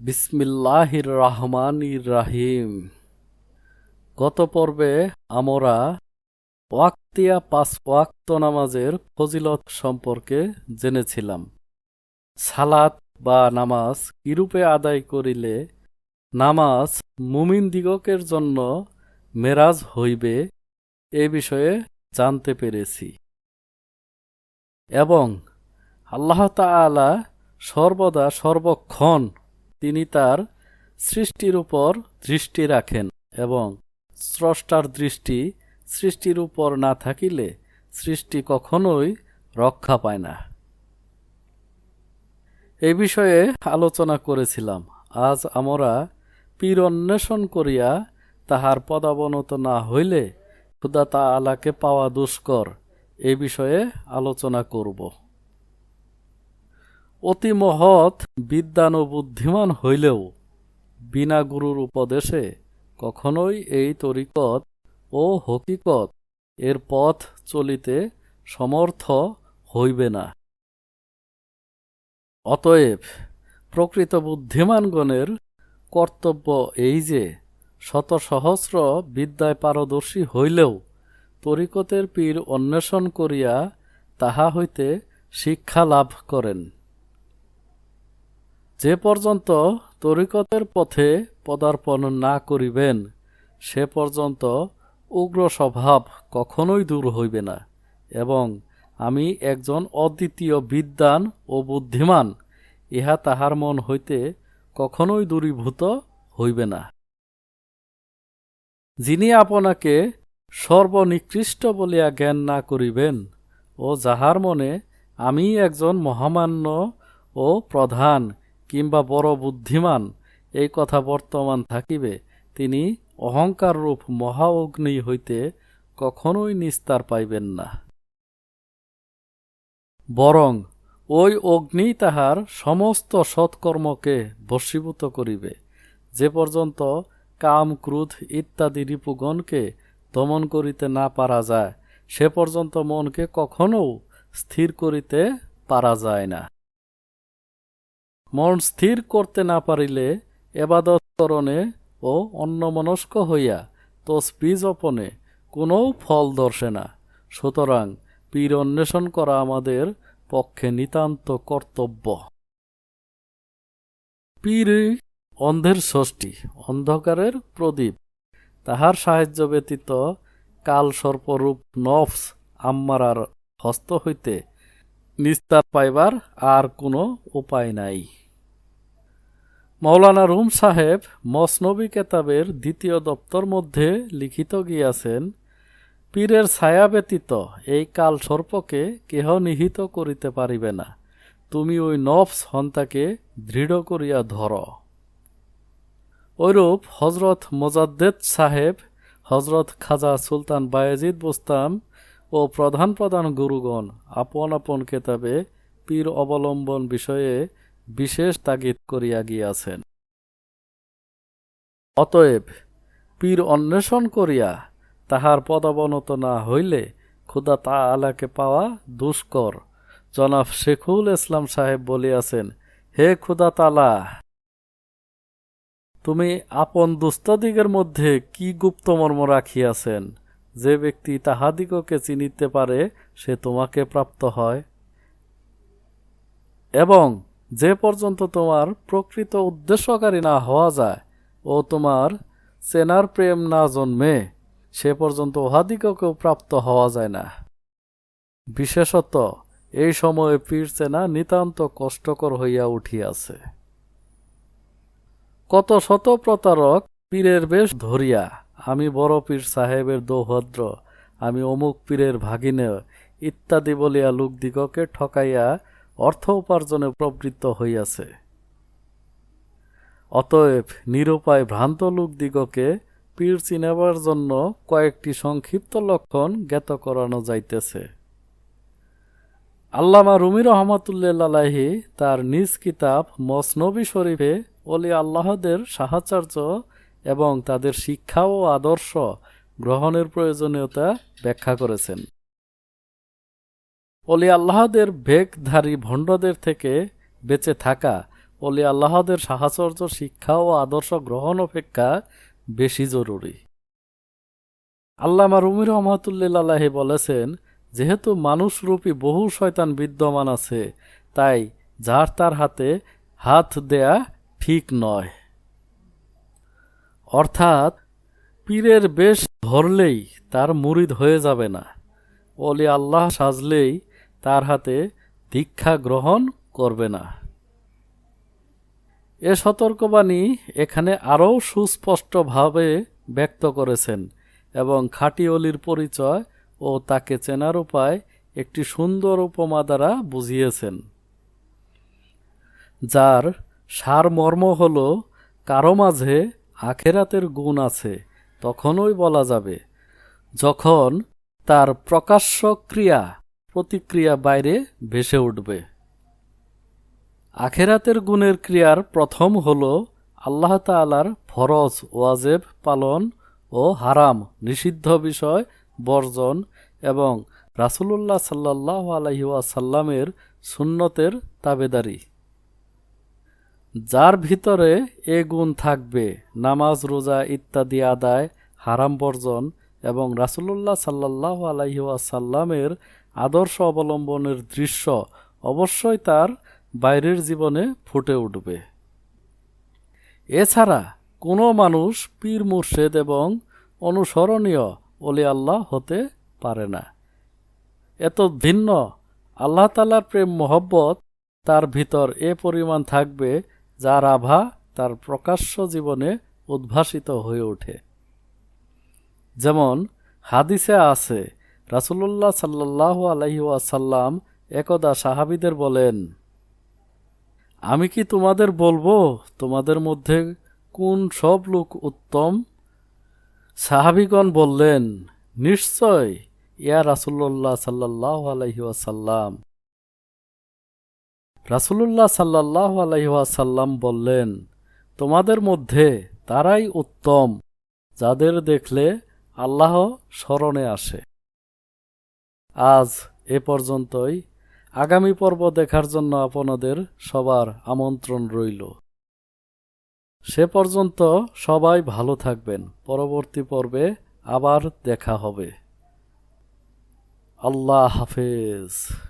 বিসমিল্লাহির রহমানির রাহিম। গত পর্বে আমরা ওয়াক্তিয়া পাঁচ ওয়াক্ত নামাজের ফজিলত সম্পর্কে জেনেছিলাম। সালাত বা নামাজ কিরূপে আদায় করিলে নামাজ মুমিন দিগকের জন্য মেরাজ হইবে এ বিষয়ে জানতে পেরেছি। এবং আল্লাহ তাআলা সর্বদা সর্বক্ষণ তিনি তার সৃষ্টির উপর দৃষ্টি রাখেন এবং স্রষ্টার দৃষ্টি সৃষ্টির উপর না থাকিলে সৃষ্টি কখনোই রক্ষা পায় না। এই বিষয়ে আলোচনা করেছিলাম। আজ আমরা পীর অন্বেষণ করিয়া তাহার পদাবনত না হইলে খুদা তা আলাকে পাওয়া দুষ্কর এ বিষয়ে আলোচনা করব। অতি মহৎ বিদ্যান ও বুদ্ধিমান হইলেও বিনা গুরুর উপদেশে কখনোই এই তরিকত ও হকিকত এর পথ চলিতে সমর্থ হইবে না। অতএব প্রকৃত বুদ্ধিমানগণের কর্তব্য এই যে শত সহস্র বিদ্যায় পারদর্শী হইলেও তরিকতের পীর অন্বেষণ করিয়া তাহা হইতে শিক্ষা লাভ করেন। যে পর্যন্ত তরিকতের পথে পদার্পণ না করিবেন, সে পর্যন্ত উগ্র স্বভাব কখনোই দূর হইবে না, এবং আমি একজন অদ্বিতীয় বিদ্বান ও বুদ্ধিমান, ইহা তাহার মন হইতে কখনোই দূরীভূত হইবে না। যিনি আপনাকে সর্বনিকৃষ্ট বলিয়া জ্ঞান না করিবেন, ও যাহার মনে আমি একজন মহামান্য ও প্রধান কিংবা বড় বুদ্ধিমান, এই কথা বর্তমান থাকিবে, তিনি অহংকাররূপ মহা অগ্নি হইতে কখনোই নিস্তার পাইবেন না। বরং, ওই অগ্নি তাহার সমস্ত সৎকর্মকে বশীভূত করিবে। যে পর্যন্ত কাম, ক্রোধ ইত্যাদি রিপুগণকে দমন করিতে না পারা যায়, সে পর্যন্ত মনকে কখনও স্থির করিতে পারা যায় না। মন স্থির করতে না পারিলে এবাদতকরণে ও অন্যমনস্ক হইয়া তসবি জপনে কোনো ফল দর্শে না। সুতরাং পীর অন্বেষণ করা আমাদের পক্ষে নিতান্ত কর্তব্য। পীর অন্ধের ষষ্ঠী, অন্ধকারের প্রদীপ। তাহার সাহায্য ব্যতীত কাল সর্পরূপ নফস আম্মারার হস্ত হইতে নিস্তার পাইবার আর কোনো উপায় নাই। মৌলানা রুম সাহেব মসনবী কেতাবের দ্বিতীয় দপ্তর মধ্যে লিখিত গিয়াছেন, পীরের ছায়া ব্যতীত এই কাল সর্পকে কেহ নিহিত করিতে পারিবে না। তুমি ওই নফস হন্তাকে দৃঢ় করিয়া ধর। ঐরূপ হজরত মোজাদ্দেদ সাহেব হজরত খাজা সুলতান বায়েজিদ বোস্তাম ও প্রধান প্রধান গুরুগণ আপন আপন কেতাবে পীর অবলম্বন বিষয়ে বিশেষ তাগিদ করিয়া গিয়াছেন। অতএব পীর অন্বেষণ করিয়া তাহার পদাবনত না হইলে খুদা তা আলাকে পাওয়া দুষ্কর। জনাব শেখুল ইসলাম সাহেব বলিয়াছেন, হে খুদা তালা তুমি আপন দুস্তদিগের মধ্যে কি গুপ্তমর্ম রাখিয়াছেন? যে ব্যক্তি তাহাদিগকে চিনিতে পারে, সে তোমাকে প্রাপ্ত হয়। এবং যে পর্যন্ত তোমার প্রকৃত উদ্দেশ্যকারী না হওয়া যায় ও তোমার চেনার প্রেম না জন্মে, সে পর্যন্ত উহাদিগকেও প্রাপ্ত হওয়া যায় না। বিশেষত এই সময়ে পীর চেনা নিতান্ত কষ্টকর হইয়া উঠিয়াছে। কত শত প্রতারক পীরের বেশ ধরিয়া, আমি বড় পীর সাহেবের দৌভদ্র, আমি অমুক পীরের ভাগিনে ইত্যাদি বলিয়া লোকদিগকে ঠকাইয়া অর্থ উপার্জনে প্রবৃত্ত হইয়াছে। অতএব নিরুপায় ভ্রান্ত লোকদিগকে পীর চিনাবার জন্য কয়েকটি সংক্ষিপ্ত লক্ষণ জ্ঞাত করানো যাইতেছে। আল্লামা রুমি রহমতুল্লাহি তার নিজ কিতাব মসনবী শরীফে অলি আল্লাহদের সাহাচার্য এবং তাদের শিক্ষা ও আদর্শ গ্রহণের প্রয়োজনীয়তা ব্যাখ্যা করেছেন। অলি আল্লাহদের বেগধারী ভণ্ডদের থেকে বেঁচে থাকা, অলি আল্লাহদের সাহাচর্য, শিক্ষা ও আদর্শ গ্রহণ অপেক্ষা বেশি জরুরি। আল্লামা রুমি রহমতুল্লাহি বলেছেন, যেহেতু মানুষরূপী বহু শয়তান বিদ্যমান আছে, তাই যার তার হাতে হাত দেয়া ঠিক নয়। অর্থাৎ পীরের বেশ ধরলেই তার মুরিদ হয়ে যাবে না। অলি আল্লাহ সাজলেই তার হাতে দীক্ষা গ্রহণ করবে না। এ সতর্কবাণী এখানে আরও সুস্পষ্টভাবে ব্যক্ত করেছেন এবং খাঁটি অলির পরিচয় ও তাকে চেনার উপায় একটি সুন্দর উপমা দ্বারা বুঝিয়েছেন। যার সারমর্ম হল, কারও মাঝে আখেরাতের গুণ আছে, তখনই বলা যাবে, যখন তার প্রকাশ্য ক্রিয়া প্রতিক্রিয়া বাইরে ভেসে উঠবে। আখেরাতের গুণের ক্রিয়ার প্রথম হল আল্লাহ তালার ফরজ ওয়াজেব পালন ও হারাম নিষিদ্ধ বিষয় বর্জন এবং রাসুলুল্লাহ সাল্লাহ আলহি ওয়াসাল্লামের সুন্নতের তাবেদারি। যার ভিতরে এ গুণ থাকবে, নামাজ, রোজা ইত্যাদি আদায়, হারাম বর্জন এবং রাসুলুল্লাহ সাল্লাহ আলহি ওয়াসাল্লামের আদর্শ অবলম্বনের দৃশ্য অবশ্যই তার বাইরের জীবনে ফুটে উঠবে। এছাড়া কোনো মানুষ পীর মুর্শেদ এবং অনুসরণীয় অলি আল্লাহ হতে পারে না। এত ভিন্ন আল্লাহ তালার প্রেম মোহব্বত তার ভিতর এ পরিমাণ থাকবে যার আভা তার প্রকাশ্য জীবনে উদ্ভাসিত হয়ে ওঠে। যেমন হাদিসে আছে রাসুলুল্লাহ সাল্লাহ আলহি ওয়াসাল্লাম একদা সাহাবিদের বলেন, আমি কি তোমাদের বলব, তোমাদের মধ্যে কোন সব লোক উত্তম? সাহাবিগণ বললেন, নিশ্চয়, ইয়া রাসুল্লাহ সাল্লাহ আলহি ওয়াসাল্লাম। রাসুলুল্লাহ সাল্লাহ আলহিহাসাল্লাম বললেন, তোমাদের মধ্যে তারাই উত্তম, যাদের দেখলে আল্লাহ স্মরণে আসে। আজ এ পর্যন্তই। আগামী পর্ব দেখার জন্য আপনাদের সবার আমন্ত্রণ রইল। সে পর্যন্ত সবাই ভালো থাকবেন। পরবর্তী পর্বে আবার দেখা হবে। আল্লাহ হাফেজ।